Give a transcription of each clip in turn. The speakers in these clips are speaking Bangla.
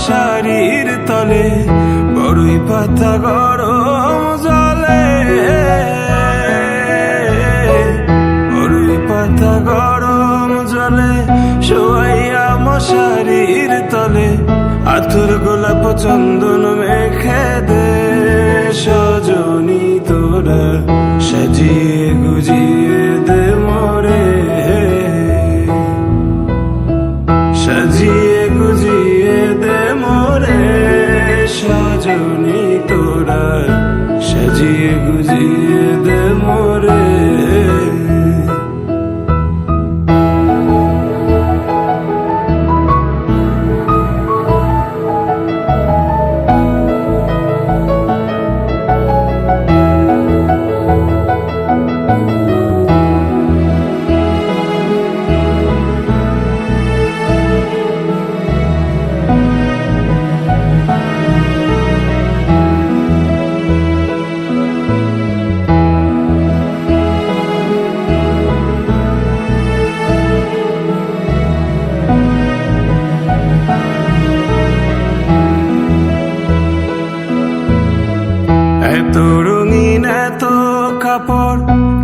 মশারির তলে, বড়ই পাতা গরম জলে। বড়ই পাতা গরম জলে, শোয়াইয়া মশারির তলে, আতুর গোলাপ চন্দন মেখে দে।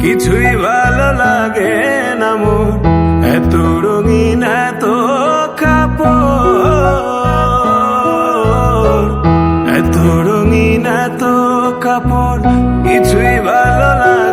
কিছুই ভালো লাগে না মোর। এত রঙিন, এত কাপড়। এত রঙিন, এত কাপড়। কিছুই ভালো লাগে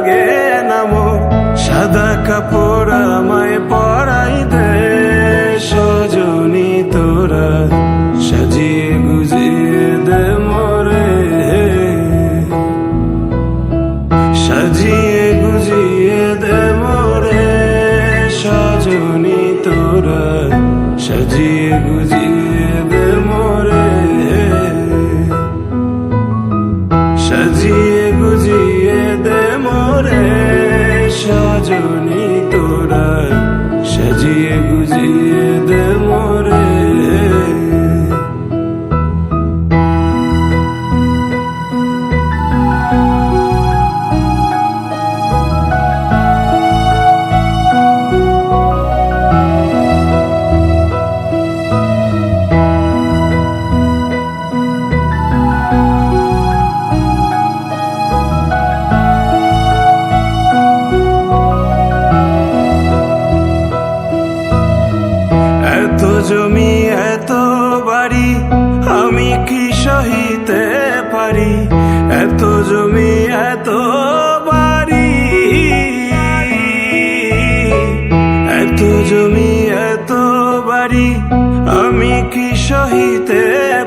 সহিতে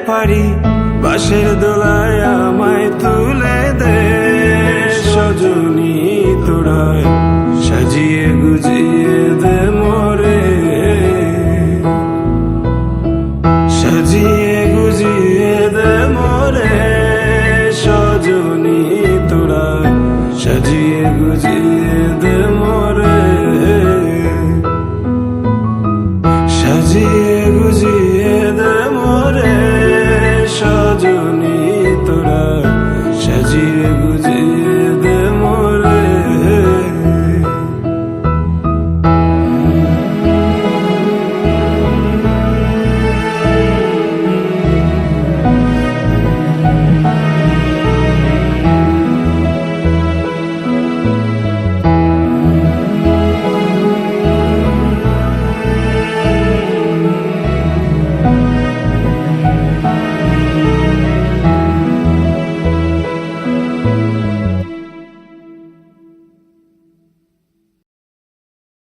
পারি বাসের দোলায় আমায় তুলে দে। সজনী তোরা সাজিয়ে গুজিয়ে দে মোরে। সাজিয়ে গুজিয়ে দে মোরে, সজনী তোরা সাজিয়ে গুজিয়ে